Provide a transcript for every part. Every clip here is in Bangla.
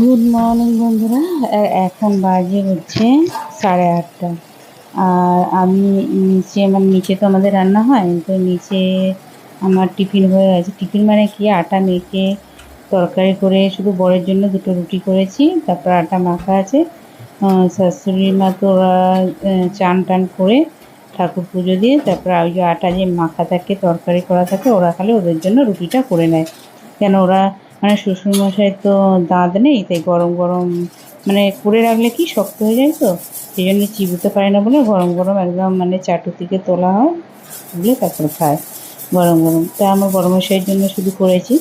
গুড মর্নিং বন্ধুরা। এখন বাজে হচ্ছে সাড়ে আটটা। আর আমি নিচে আমার নিচে তো আমাদের রান্না হয়, তো নিচে আমার টিফিন হয়ে গেছে টিফিন মানে কি? আটা মেখে তরকারি করে শুধু বরের জন্য দুটো রুটি করেছি, তারপর আটা মাখা আছে। শাশুড়ি মা তো ওরা চান টান করে ঠাকুর পুজো দিয়ে, তারপর ওই যে আটা যে মাখা থাকে, তরকারি করা থাকে, ওরা খালি ওদের জন্য রুটিটা করে নেয়। কেন ওরা মানে শ্বশুরমশাই তো দাঁত নেই, তাই গরম গরম মানে করে রাখলে কি শক্ত হয়ে যায় তো? সেই জন্য চিবুতে পারে না বলে গরম গরম একদম মানে চাটু থেকে তোলা হয়, তুলে তারপর খায় গরম গরম। তাই আমার গরমের জন্য শুধু করেছি।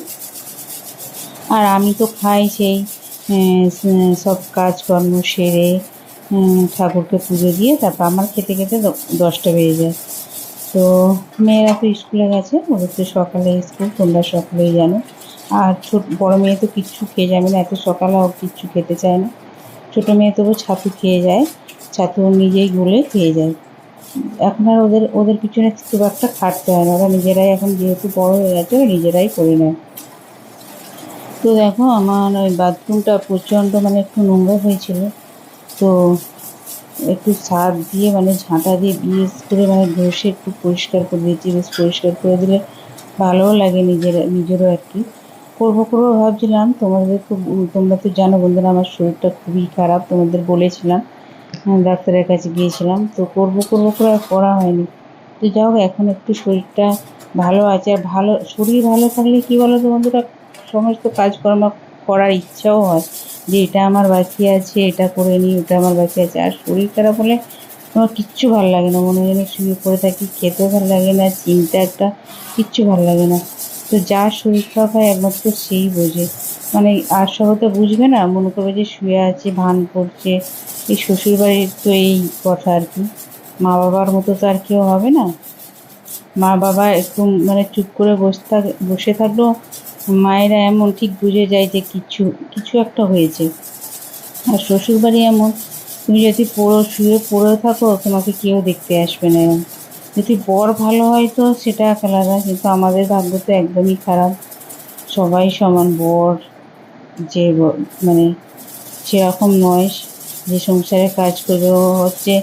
আর আমি তো খাই সেই সব কাজকর্ম সেরে ঠাকুরকে পুজো দিয়ে তারপর আমার খেতে খেতে দশটা বেজে যায়। তো মেয়েরা তো স্কুলে গেছে, ওদের তো সকালে স্কুল, তোমরা সকলেই জানো। আর ছোট বড় মেয়ে তো কিচ্ছু খেয়ে যাবে না এত সকালে ও কিচ্ছু খেতে চায় না। ছোটো মেয়ে তবু ছাতু খেয়ে যায়, ছাতু নিজেই গুলে খেয়ে যায়। এখন আর ওদের ওদের পিছনে খুব একটা খাটতে হয় না, ওরা নিজেরাই এখন যেহেতু বড় হয়ে গেছে, ওরা নিজেরাই করে নেয়। তো দেখো, আমার ওই বাথরুমটা প্রচণ্ড মানে একটু নোংরা হয়েছিল। তো একটু সার্ফ দিয়ে মানে ঝাঁটা দিয়ে বিশেষ করে মানে ঘষে একটু পরিষ্কার করে দিয়েছি, বেশ পরিষ্কার করে দিলে ভালোও লাগে নিজের নিজেরও আর কি। করব করব ভাবছিলাম। তোমাদের খুব তোমরা তো জানো বন্ধুরা, আমার শরীরটা খুবই খারাপ, তোমাদের বলেছিলাম ডাক্তারের কাছে গিয়েছিলাম। তো করব করব করে করা হয়নি। তো যাই হোক, এখন একটু শরীরটা ভালো আছে। আর ভালো, শরীর ভালো থাকলে কী বলো তো বন্ধুরা, সমস্ত কাজকর্ম করার ইচ্ছাও হয়। যে এটা আমার বাকি আছে, এটা করে নিই, ওটা আমার বাকি আছে। আর শরীর খারাপ হলে আমার কিচ্ছু ভালো লাগে না। মনে হয় শুয়ে পড়ে থাকি, খেতেও ভালো লাগে না, চিন্তা একটা, কিচ্ছু ভালো লাগে না। তো যার শরীর খারাপ হয়, একমাত্র সেই বোঝে। মানে আর সবাই তো বুঝবে না, মনে করবে যে শুয়ে আছে, ভান করছে। এই শ্বশুরবাড়ির তো এই কথা আর কি। মা বাবার মতো তো আর কেউ হবে না। মা বাবা একটু মানে চুপ করে বসে থাক, বসে থাকলেও মায়েরা এমন ঠিক বুঝে যায় যে কিছু কিছু একটা হয়েছে। আর শ্বশুরবাড়ি এমন, তুমি যদি পড়ো, শুয়ে পড়ে থাকো, তোমাকে কেউ দেখতে আসবে না। যদি বর ভালো হয় তো সেটা এক আলাদা, কিন্তু আমাদের ভাগ্য তো একদমই খারাপ। সবাই সমান বর, যে মানে সেরকম নয়, যে সংসারে কাজ করবে। হচ্ছে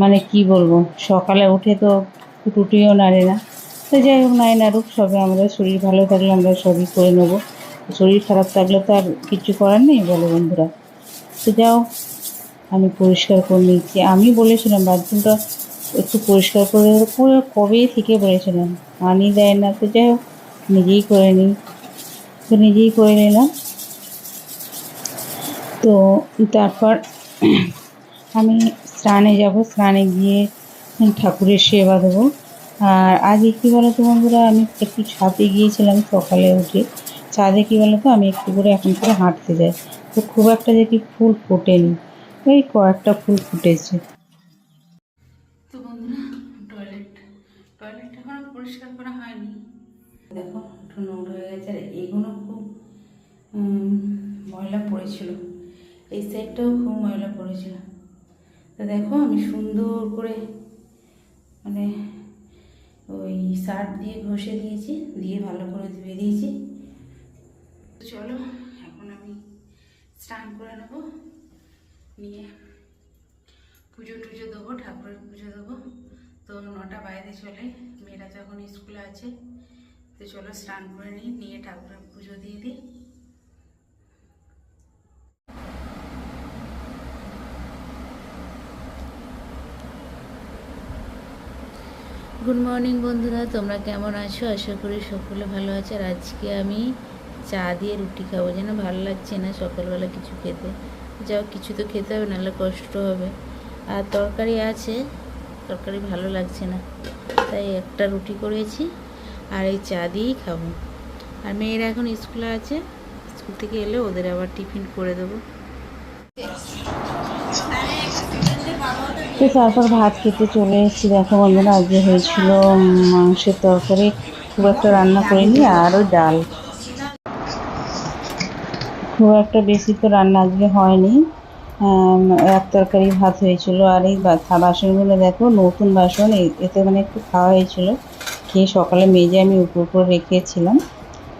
মানে কি বলব, সকালে উঠে তো টুটিও নাড়ে না। তো যাই হোক, নাই নাড়ুক, সবে আমাদের শরীর ভালো থাকলে আমরা সবই করে নেব। শরীর খারাপ থাকলে তো আর কিছু করার নেই, বলো বন্ধুরা। তো যাও, আমি পরিষ্কার করে নিচ্ছি। আমি বলেছিলাম, বাথরুমটা একটু পরিষ্কার করে। পুরো কবে থেকে বলেছিলাম পানি দেয় না তো যাই হোক, নিজেই করে নিই। তো নিজেই করে নিলাম। তো তারপর আমি স্নানে যাব, স্নানে গিয়ে ঠাকুরের সেবা দেবো। আর আজকে কী বলো তো বন্ধুরা, আমি একটু ছাদে গিয়েছিলাম সকালে উঠে। ছাদে কী বলো তো আমি একটু করে এখন করে হাঁটতে যাই। তো খুব একটা দেখি ফুল ফোটেনি। ওই কয়েকটা ফুল ফুটেছে। এখন পরিষ্কার করা হয়নি। দেখো একটু নোংরা হয়ে গেছে। আর এগুলো খুব ময়লা পড়েছিল। এই সাইডটাও খুব ময়লা পড়েছিল। তো দেখো, আমি সুন্দর করে মানে ওই সার্ফ দিয়ে ঘষে দিয়েছি দিয়ে ভালো করে ধুয়ে দিয়েছি। চলো, এখন আমি স্নান করে নেব। নিয়ে পুজো টুজো দেবো, ঠাকুরের পুজো দেবো। তো নটা বাইরে চলে, মেয়েরা যখন স্কুলে আছে, তো চলো স্নান করে নিই, নিয়ে ঠাকুরের পুজো দিয়ে দিই। গুড মর্নিং বন্ধুরা, তোমরা কেমন আছো? আশা করি সকলে ভালো আছে। আর আজকে আমি চা দিয়ে রুটি খাব। যেন ভালো লাগছে না সকালবেলা কিছু খেতে। যাও, কিছু তো খেতে হবে, নাহলে কষ্ট হবে। আর তরকারি আছে তরকারি ভালো লাগছে না। তাই একটা রুটি করেছি আর এই চা দিয়েই খাব। আর মেয়েরা এখন স্কুলে আছে, স্কুল থেকে এলে ওদের আবার টিফিন করে দেবো। তো তারপর ভাত খেতে চলে এসেছি। দেখো বন্ধুরা, আজকে হয়েছিল মাংসের তরকারি। খুব একটা রান্না করিনি, আরও ডাল। খুব একটা বেশি তো রান্না আজকে হয়নি। এক তরকারি ভাত হয়েছিল আর এই বাসনগুলো দেখো, নতুন বাসন এতে মানে একটু খাওয়া হয়েছিল। খেয়ে সকালে মেজে আমি উপর উপর রেখেছিলাম।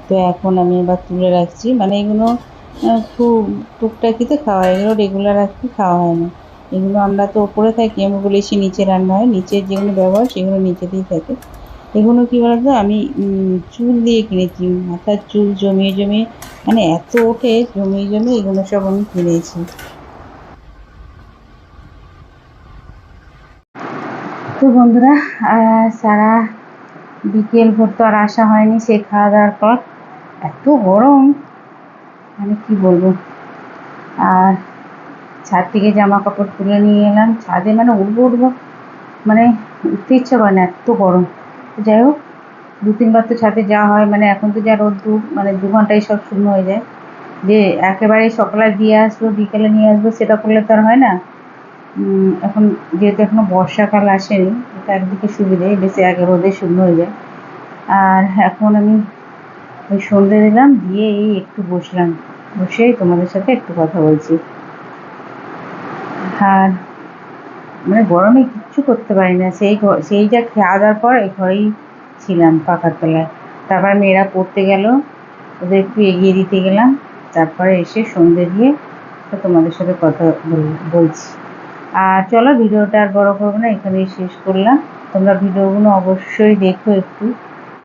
তো এখন আমি এবার তুলে রাখছি। মানে এগুলো খুব টুকটাকিতে খাওয়া হয়, এগুলো রেগুলার কি খাওয়া হয় না। এগুলো আমরা তো ওপরে থাকি, আমি বলেছি নিচে রান্না হয়। নিচের যেগুলো ব্যবহার, সেগুলো নিচেতেই থাকে। এগুলো কী বলতো, আমি চুল দিয়ে কিনেছি। মাথার চুল জমিয়ে জমিয়ে মানে এত ওঠে জমিয়ে জমিয়ে এগুলো সব আমি কিনেছি। তো বন্ধুরা সারা বিকেল ভোর তো আর আসা হয়নি, সে খাওয়া দাওয়ার পর। এত গরম মানে কি বলব? আর ছাদ থেকে জামা কাপড় তুলে নিয়ে এলাম। ছাদে মানে উঠবো উঠবো মানে উঠতে ইচ্ছা করে না, এত গরম। যাই হোক, দু তিনবার তো ছাদে যাওয়া হয় মানে এখন তো যা রোদ্দুর মানে দু ঘন্টায় সব শূন্য হয়ে যায়। যে একেবারে সকালে দিয়ে আসব, বিকেলে নিয়ে আসব, সেটা করলে তো আর হয় না। এখন যেহেতু এখনও বর্ষাকাল আসেনি এটা একদিকে সুবিধে বেশি আগে রোদে শূন্য হয়ে যায়। আর এখন আমি ওই সন্ধে দিলাম, দিয়ে এই একটু বসলাম। বসেই তোমাদের সাথে একটু কথা বলছি। আর মানে গরমে কিচ্ছু করতে পারি না। সেই ঘ- সেই যা খাওয়া দাওয়ার পর এই ঘরেই ছিলাম পাখার তলায়। তারপর মেয়েরা পড়তে গেল, ওদের একটু এগিয়ে দিতে গেলাম। তারপরে এসে সন্ধে দিয়ে তোমাদের সাথে কথা বল- বলছি। আর চলো, ভিডিওটা আর বড় করব না, এখানেই শেষ করলাম। তোমরা ভিডিওগুলো অবশ্যই দেখো একটু।